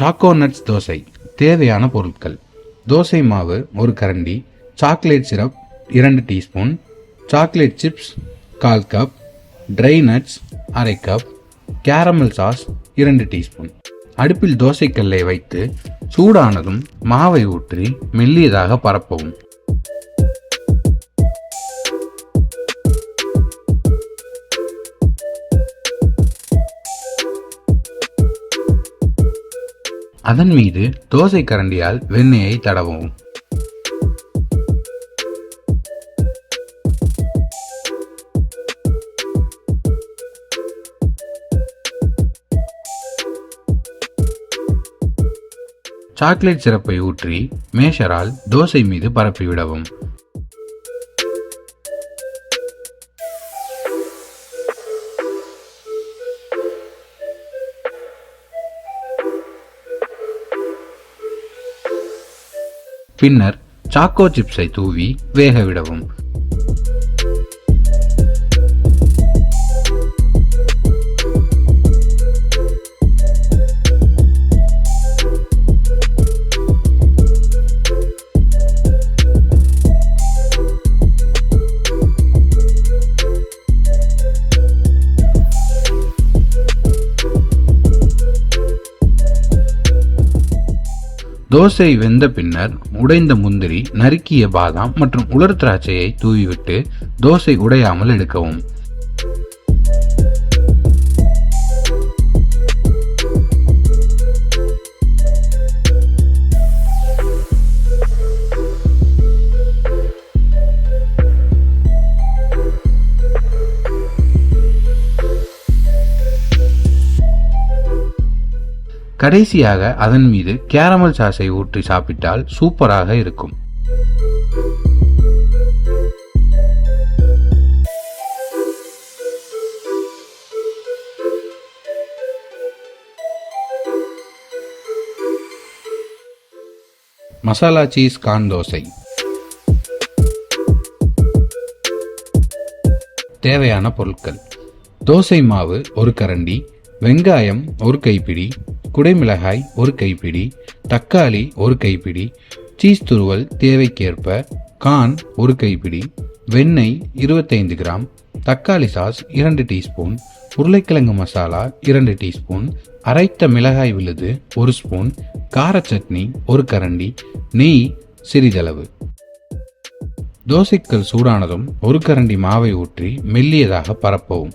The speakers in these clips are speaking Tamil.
சாக்கோ நட்ஸ் தோசை தேவையான பொருட்கள். தோசை மாவு ஒரு கரண்டி சாக்லேட் சிரப் இரண்டு டீஸ்பூன் சாக்லேட் சிப்ஸ் கால் கப் ட்ரை நட்ஸ் அரை கப் கேரமல் சாஸ் இரண்டு டீஸ்பூன். அடுப்பில் தோசைக்கல்லை வைத்து சூடானதும் மாவை ஊற்றி மெல்லியதாக பரப்பவும். அதன் மீது தோசை கரண்டியால் வெண்ணெயை தடவும். சாக்லேட் சிறப்பை ஊற்றி மேஷரால் தோசை மீது பரப்பிவிடவும். பின்னர் சாக்கோ சிப்ஸை தூவி வேக விடவும். தோசை வெந்த பின்னர் உடைந்த முந்திரி நறுக்கிய பாதாம் மற்றும் உலர் திராட்சையை தூவிவிட்டு தோசை உடையாமல் எடுக்கவும். கடைசியாக அதன் மீது கேரமல் சாஸை ஊற்றி சாப்பிட்டால் சூப்பராக இருக்கும். Masala cheese corn dosa. தேவையான பொருட்கள். தோசை மாவு ஒரு கரண்டி வெங்காயம் ஒரு கைப்பிடி குடைமிளகாய் ஒரு கைப்பிடி தக்காளி ஒரு கைப்பிடி சீஸ் துருவல் தேவைக்கேற்ப கான் ஒரு கைப்பிடி வெண்ணெய் இருபத்தைந்து கிராம் தக்காளி சாஸ் இரண்டு டீஸ்பூன் உருளைக்கிழங்கு மசாலா இரண்டு டீஸ்பூன் அரைத்த மிளகாய் விழுது ஒரு ஸ்பூன் கார சட்னி ஒரு கரண்டி நெய் சிறிதளவு. தோசைக்கல் சூடானதும் ஒரு கரண்டி மாவை ஊற்றி மெல்லியதாக பரப்பவும்.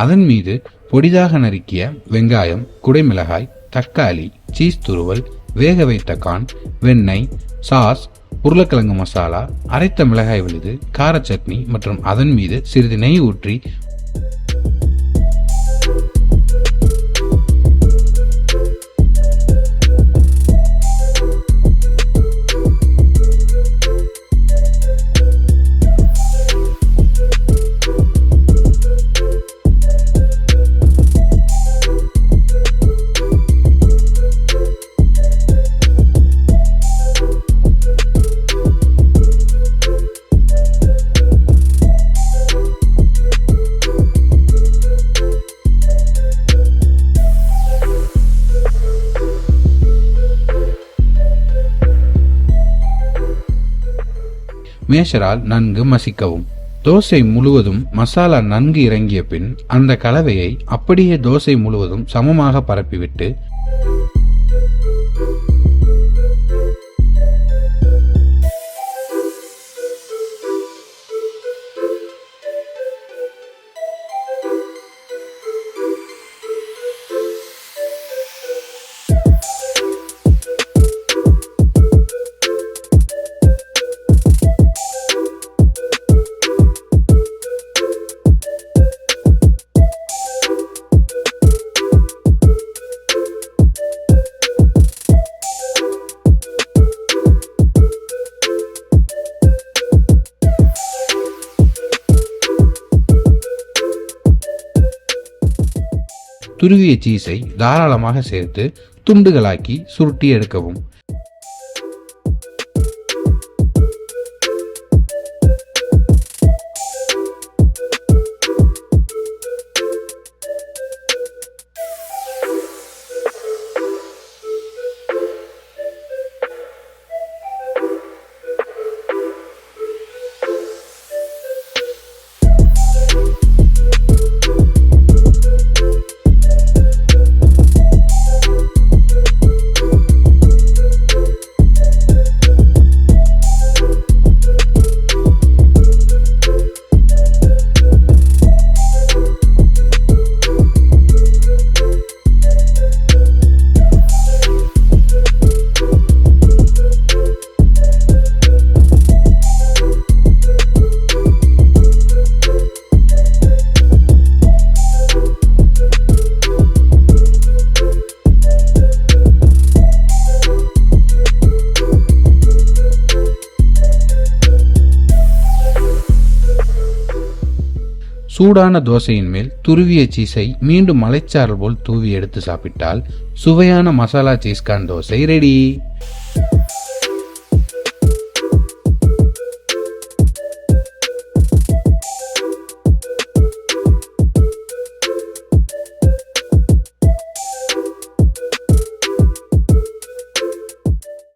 அதன் மீது பொடிதாக நறுக்கிய வெங்காயம் குடைமிளகாய் தக்காளி சீஸ் துருவல் வேக வைத்த கான் வெண்ணெய் சாஸ் உருளைக்கிழங்கு மசாலா அரைத்த மிளகாய் விழுது கார சட்னி மற்றும் அதன் மீது சிறிது நெய் ஊற்றி மேஷரால் நன்கு மசிக்கவும். தோசை முழுவதும் மசாலா நன்கு இறங்கிய பின் அந்த கலவையை அப்படியே தோசை முழுவதும் சமமாக பரப்பிவிட்டு துருவிய சீஸை தாராளமாக சேர்த்து துண்டுகளாக்கி சுருட்டி எடுக்கவும். சூடான தோசையின் மேல் துருவிய சீஸை மீண்டும் மலைச்சாரல் போல் தூவி எடுத்து சாப்பிட்டால் சுவையான மசாலா சீஸ்கான் தோசை ரெடி